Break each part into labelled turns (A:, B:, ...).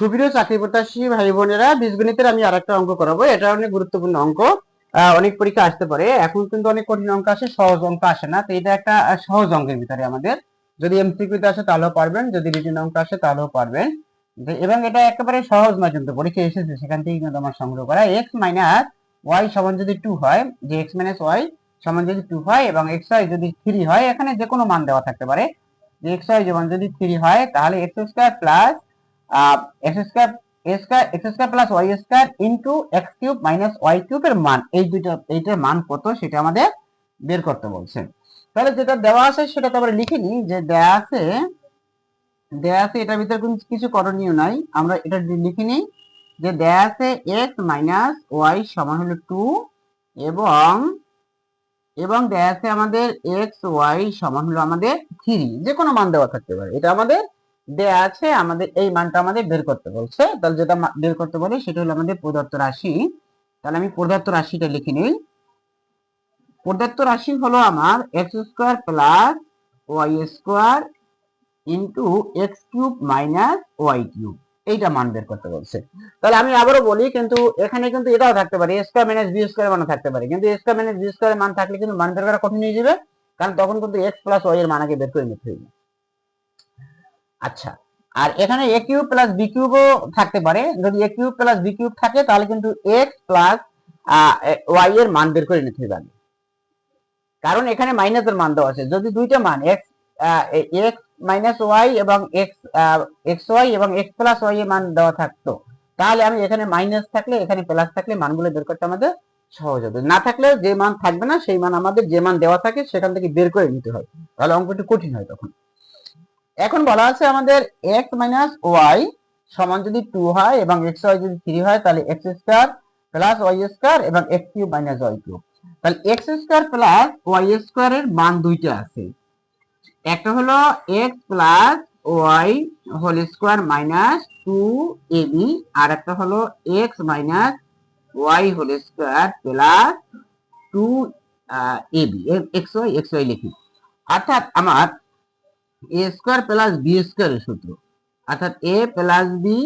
A: সুপ্রিয় চাকরি প্রত্যাশী ভাই বোনেরা, বীজগণিতের আমি আর একটা অঙ্ক করাবো। এটা অনেক গুরুত্বপূর্ণ অঙ্ক। অনেক পরীক্ষা আসতে পারে। এখন কিন্তু অনেক কঠিন অঙ্ক আসে, সহজ অঙ্ক আসে না। তো এটা একটা সহজ অঙ্কের ভিতরে আমাদের। যদি এমসিকিউতে আসে তাহলেও পারবেন, যদি রিটেন অঙ্ক আসে তাহলেও পারবেন। এবং এটা একেবারে সহজ নয় কিন্তু, পরীক্ষা এসেছে, সেখান থেকে কিন্তু আমার সংগ্রহ করা। এক্স মাইনাস ওয়াই সমান যদি টু হয়, যে এক্স মাইনাস ওয়াই সমান যদি টু হয়, এবং এক্স ওয়াই যদি থ্রি হয়, এখানে যে কোনো মান দেওয়া থাকতে পারে। যে এক্স ওয়াই যেমন যদি থ্রি হয়, তাহলে X square plus X square X square plus Y square into X cube minus Y কিউবের মান। এই দুইটা, এইটার মান কত সেটা আমাদের বের করতে বলছে। তাহলে যেটা দেওয়া আছে সেটা তো আমরা লিখে নিই যে দেয়া আছে দেয়া আছে এটার ভিতরে কিছু করণীয় নাই। আমরা এটা লিখে নিই যে দেয়া আছে এক্স মাইনাস ওয়াই সমান হলো টু এবং এবং দেয়া আছে আমাদের এক্স ওয়াই সমান হলো আমাদের থ্রি যে কোনো মান দেওয়া থাকতে পারে। এটা আমাদের দেয়া আছে, আমাদের এই মানটা আমাদের বের করতে বলছে। তাহলে যেটা বের করতে বলে, সেটা হলো আমাদের প্রদত্ত রাশি। তাহলে আমি প্রদত্ত রাশিটা লিখে নিই। প্রদত্ত রাশি হলো আমার X square plus Y square into X cube minus Y cube এইটা মান বের করতে বলছে। তাহলে আমি আবারও বলি, কিন্তু এখানে কিন্তু এটাও থাকতে পারে। স্কোয়ার মাইনাস বি স্কোয়ার মান থাকতে পারে। কিন্তু স্কোয়ার মাইনাস বি স্কোয়ার মান থাকলে কিন্তু মান বের করা কঠিন হয়ে যাবে। কারণ তখন কিন্তু এক্স প্লাস ওয়াই এর মান আগে বের করে নিতে হবে। আচ্ছা। আর এখানে এ কিউব প্লাস বি কিউবও থাকতে পারে। যদি A cube plus B cube থাকে, তাহলে কিন্তু এক্স প্লাস ওয়াই এর মান বের করে নিতে হবে। কারণ এখানে মাইনাসের মান দেওয়া আছে। যদি দুইটা মান এক্স এক্স মাইনাস ওয়াই এবং এক্স এক্স ওয়াই এবং এক্স প্লাস ওয়াই এর মান দেওয়া থাকতো, তাহলে আমি এখানে মাইনাস থাকলে, এখানে প্লাস থাকলে মানগুলো বের করতে আমাদের সহজ হবে। না থাকলে যে মান থাকবে না, সেই মান আমাদের যে মান দেওয়া থাকে, সেখান থেকে বের করে নিতে হয়। তাহলে অঙ্কটি কঠিন হয় তখন। এখন বলা আছে আমাদের এক্স মাইনাস ওয়াই সমান যদি টু হয় এবং এক্স ওয়াই যদি থ্রি হয়, তাহলে X square plus Y square এবং X cube minus Y cube তাহলে X square plus Y square এর মান দুইটা আছে। একটা হলো X plus Y whole square minus two AB আর একটা হলো X minus Y whole square plus two AB X Y X Y লিখি। অর্থাৎ আমার A square plus B square সূত্র। অর্থাৎ A plus B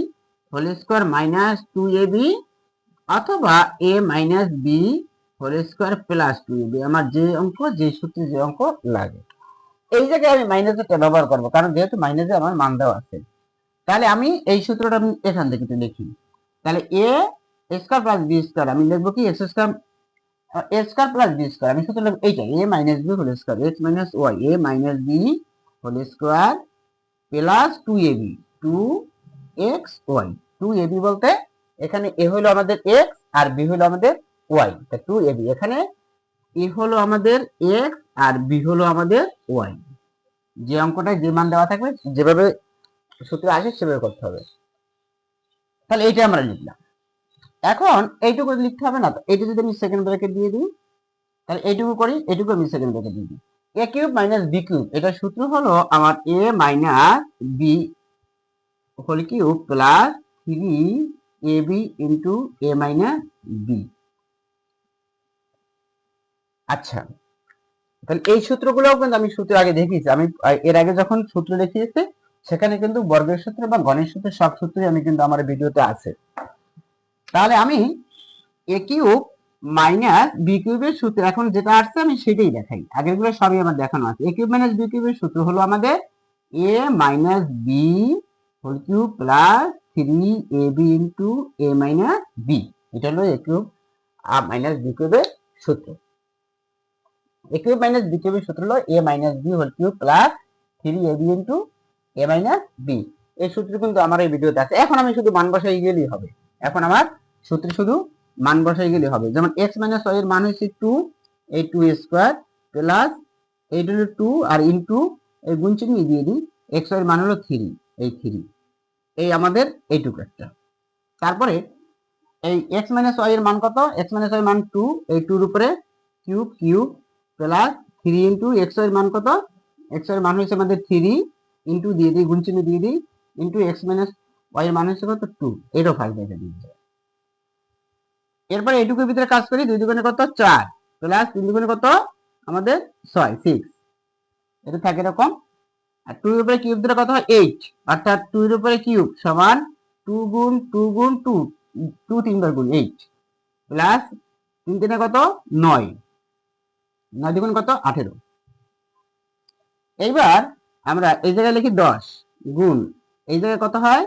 A: whole square minus two A B অথবা A minus B whole square plus two A B আমার যে অঙ্ক, যে সূত্রে যে অঙ্ক লাগে। এই জায়গায় আমি মাইনাসেরটা ব্যবহার করব, কারণ যেহেতু মাইনাসে আমার মান দেওয়া আছে। তাহলে আমি এই সূত্রটা আমি এখান থেকে একটু লিখি। তাহলে A square plus B square আমি লিখব কি? X square A square plus B square আমি সূত্র লিখব এইটা A minus B whole square X minus Y A minus B whole square plus two A B two X Y two A B বলতে এখানে এ হলো আমাদের এক্স আর B হলো আমাদের ওয়াই তা টু এ বি এখানে এ হলো আমাদের এক্স আর বি হলো আমাদের ওয়াই যে অঙ্কটায় যে মান দেওয়া থাকবে, যেভাবে সূত্রে আসে সেভাবে করতে হবে। তাহলে এইটা আমরা লিখলাম। এখন এইটুকু লিখতে হবে না তো? এইটা যদি আমি সেকেন্ড ব্র্যাকেট দিয়ে দিই, তাহলে এইটুকু করি, এইটুকু আমি সেকেন্ড ব্র্যাকেট দিয়ে দিই। Minus B cube. এটা সূত্র হলো আমার A minus B whole cube plus three A B into A minus B আচ্ছা তাহলে এই সূত্রগুলোও কিন্তু আমি সূত্র আগে দেখিয়েছি। আমি এর আগে যখন সূত্র দেখিয়েছি, সেখানে কিন্তু বর্গের সূত্র বা গণের সূত্র সব সূত্রই আমি কিন্তু আমার ভিডিওতে আছে। তাহলে আমি এ কিউব মাইনাস বি কিউবের সূত্র, এখন যেটা আসছে আমি সেটাই দেখাই। আগেরগুলো সবই আমার দেখানো আছে। এ কিউব মাইনাস বি কিউবের সূত্র হলো আমাদের A minus B whole cube plus three A B into A minus B এটা হলো এ কিউব মাইনাস বি কিউবের সূত্র। এ কিউব মাইনাস বি কিউবের সূত্র হলো A minus B whole cube plus three A B into A minus B এই সূত্র কিন্তু আমার এই ভিডিওতে আছে। এখন আমি শুধু মান বসাই গেলেই হবে। এখন আমার সূত্রে শুধু মান বসাই গেলে হবে। যেমন এক্স মাইনাস ওয়াই এর মান হচ্ছে টু এই টু স্কোয়ার প্লাস এইট হলো টু আর ইন্টু এই গুণ চিহ্ন দিয়ে দিই এক্স ওয়াই এর মান হলো থ্রি এই থ্রি এই আমাদের এইটুকু একটা। তারপরে এই এক্স মাইনাস ওয়াই এর মান কত? এক্স মাইনাস ওয়াই মান টু এই টুর উপরে cube cube plus three into এক্সের মান কত? এক্সের মান হচ্ছে আমাদের থ্রি ইন্টু দিয়ে দিই গুণ চিহ্ন দিয়ে দিই ইন্টু এক্স মাইনাস ওয়াই এর মান হচ্ছে কত? টু এরও ফার্স্ট ব্র্যাকেট দিয়ে দিই। এরপরে এইটুকুর ভিতরে কাজ করি, দুই দুগুণে কত? চার। প্লাস তিন দুগুণে কত? আমাদের ছয় সিক্স এটা থাকে এরকম। আর টু এর উপরে কিউব দিলে কত হয়? এইট অর্থাৎ টু এর উপরে কিউব সমান টু গুণ টু গুণ টু টু তিনবার গুণ এইট প্লাস তিন তিনে কত? নয়। নয় দ্বিগুণ কত? আঠেরো। এইবার আমরা এই জায়গায় লিখি দশ গুণ। এই জায়গায় কত হয়?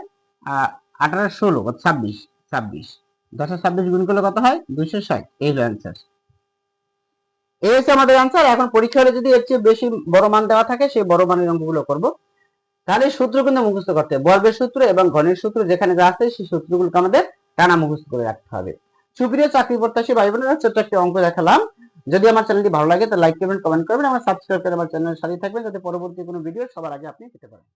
A: আঠারো ষোলো ছাব্বিশ ছাব্বিশ। দশ ছাব্বিশ গুণ করলে কত হয়? দুইশো ষাট। এই অ্যান্সার এই হচ্ছে আমাদের অ্যান্সার এখন পরীক্ষা যদি এর চেয়ে বেশি বড় মান দেওয়া থাকে, সেই বড় মানের অঙ্কগুলো তাহলে সূত্র কিন্তু মুখস্থ করতে হবে। বর্গের সূত্র এবং ঘনের সূত্র যেখানে যা আছে, সেই সূত্রগুলোকে আমাদের টানা মুখস্থ করে রাখতে হবে। সুপ্রিয় চাকরি প্রত্যাশী ভাই বোনেরা ছোট্ট একটি অঙ্ক দেখালাম। যদি আমার চ্যানেলটি ভালো লাগে, তো লাইক করবেন কমেন্ট করবেন। আমার সাবস্ক্রাইব করে আমার সাথে থাকবেন, যাতে পরবর্তী কোনো ভিডিও সবার আগে আপনি পেতে পারেন।